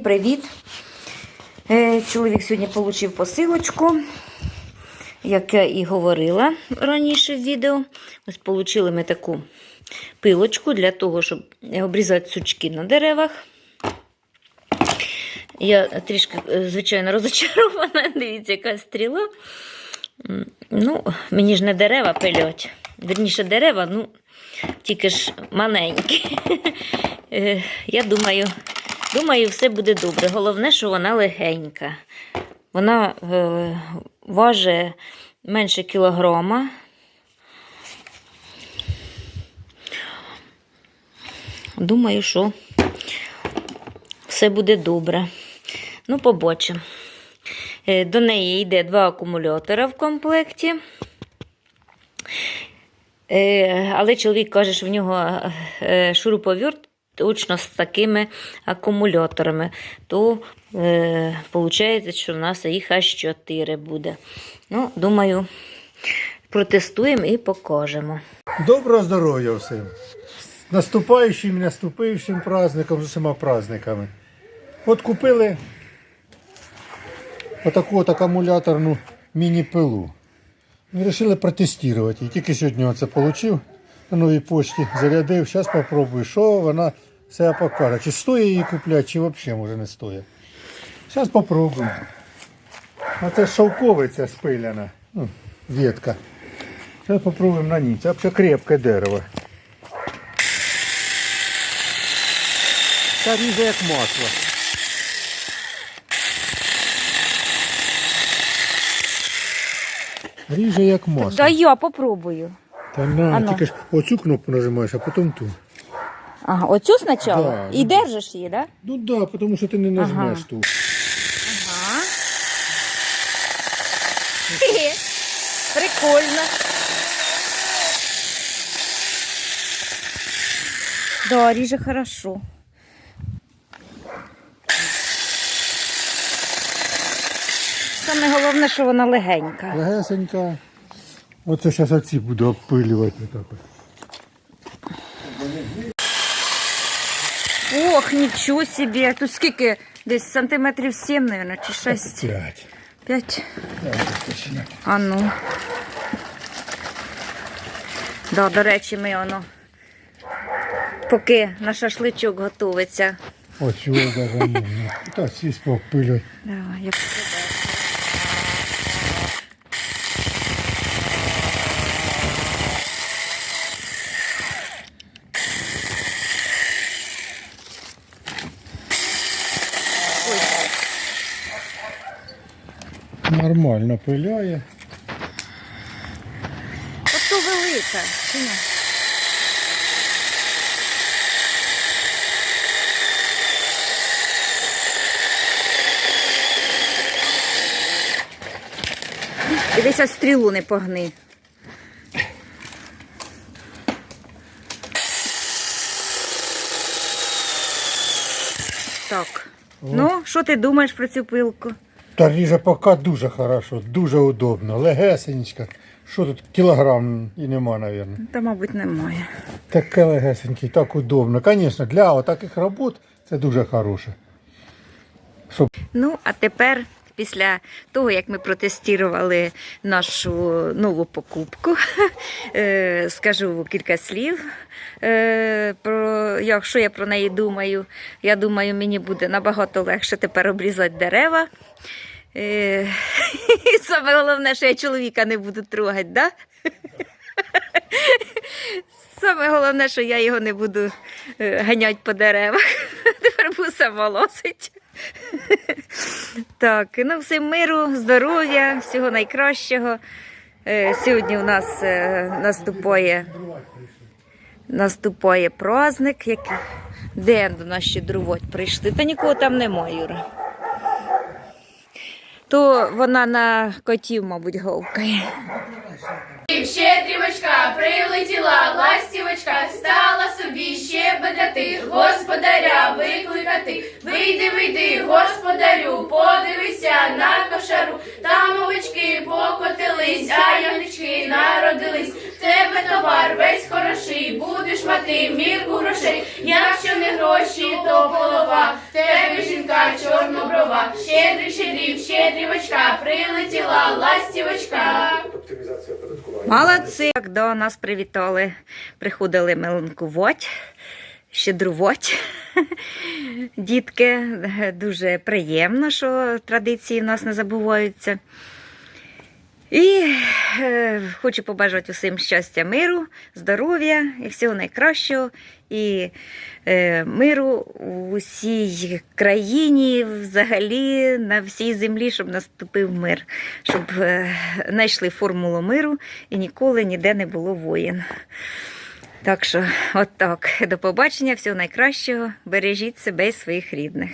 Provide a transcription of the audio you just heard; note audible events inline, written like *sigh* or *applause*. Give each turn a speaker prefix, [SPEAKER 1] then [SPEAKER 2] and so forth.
[SPEAKER 1] Привіт! Е, Чоловік сьогодні отримав посилочку, як я і говорила раніше в відео. Ось отримали ми таку пилочку для того, щоб обрізати сучки на деревах. Я трішки, е, звичайно, розочарована. *laughs* Дивіться, яка стріла. Ну, мені ж не дерева пилять. Верніше дерева, ну, тільки ж маленькі. *laughs* Е, Я думаю, думаю, все буде добре. Головне, що вона легенька. Вона е, важить менше кілограма. Думаю, що все буде добре. Ну, побачимо. Е, До неї йде два акумулятора в комплекті. Е, Але чоловік каже, що в нього е, шуруповерт точно з такими акумуляторами. То е, виходить, що в нас їх аж 4 буде. Ну, думаю, протестуємо і покажемо.
[SPEAKER 2] Доброго здоров'я всім. З наступаючим і наступившим праздником, з усіма праздниками. От купили отаку от акумуляторну міні-пилу. І вирішили протестувати. Тільки сьогодні це отримав новій почті, зарядив. Зараз спробую, що вона себе покаже. Чи стоїть її купляти, чи взагалі може не стоїть. Зараз спробуємо. Оце шовковиця спиляна, ну, ветка. Зараз спробуємо на ній. Це взагалі крепке дерево. Та ріже як масло. Ріже як масло.
[SPEAKER 1] Да я попробую.
[SPEAKER 2] Та на,
[SPEAKER 1] Ано.
[SPEAKER 2] тільки ж оцю кнопку нажимаєш, а потім ту.
[SPEAKER 1] Ага, оцю спочатку?
[SPEAKER 2] Да.
[SPEAKER 1] І держиш її, так? Да?
[SPEAKER 2] Ну так, да, тому що ти не нажмеш
[SPEAKER 1] Ага.
[SPEAKER 2] ту.
[SPEAKER 1] Ага. Хе-хе. *laughs* Прикольно. Да, ріже хорошо. Саме головне, що вона легенька.
[SPEAKER 2] Легесенька. Оце зараз оці буду обпилювати.
[SPEAKER 1] Ох, нічого собі. Тут скільки? Десь сантиметрів 7, мабуть, чи 6?
[SPEAKER 2] П'ять.
[SPEAKER 1] 5. А ну. Да, до речі, ми воно. Поки на шашличок готується.
[SPEAKER 2] Оцю даже можна. Та ці спопилювати.
[SPEAKER 1] Давай, як
[SPEAKER 2] Нормально пиляє.
[SPEAKER 1] Ото велика. Чи ні? Дивися, стрілу не погни. Так. Ну, що ти думаєш про цю пилку?
[SPEAKER 2] Та ріже поки дуже хорошо, дуже удобно. Легесенька. Що тут кілограм і нема, мабуть.
[SPEAKER 1] Та, мабуть, немає.
[SPEAKER 2] Таке легесеньке, так удобно. Звісно, для таких робот це дуже хороше. Щоб
[SPEAKER 1] Ну, а тепер, після того, як ми протестували нашу нову покупку, *laughs* е, скажу кілька слів. е, Про, якщо я про неї думаю, я думаю, мені буде набагато легше тепер обрізати дерева. Е, *laughs* І саме головне, що я чоловіка не буду трогати, да? *laughs* Саме головне, що я його не буду ганяти по деревах. Тепер буду сама лосить. Так, ну всім миру, здоров'я, всього найкращого. Е, Сьогодні у нас е, наступає, наступає праздник. Який... Де до нас ще друвоть прийшли? Та нікого там немає, Юра. То вона на котів, мабуть, говкає.
[SPEAKER 3] Щедрівочка, прилетіла ластівочка, стала собі ще бедати, господаря викликати. Вийди, вийди, господарю, подивися на кошару. Там овечки покотились, а ягнички народились. Тебе товар весь хороший, будеш мати мірку грошей. Якщо не гроші, то голова.
[SPEAKER 1] Молодці, як до нас привітали. Приходили меленкувати, щедрувать. Дітки, дуже приємно, що традиції в нас не забуваються. І е, хочу побажати усім щастя, миру, здоров'я і всього найкращого. І е, миру у всій країні, взагалі на всій землі, щоб наступив мир, щоб е, знайшли формулу миру і ніколи ніде не було воєн. Так що, от так. До побачення, всього найкращого. Бережіть себе і своїх рідних.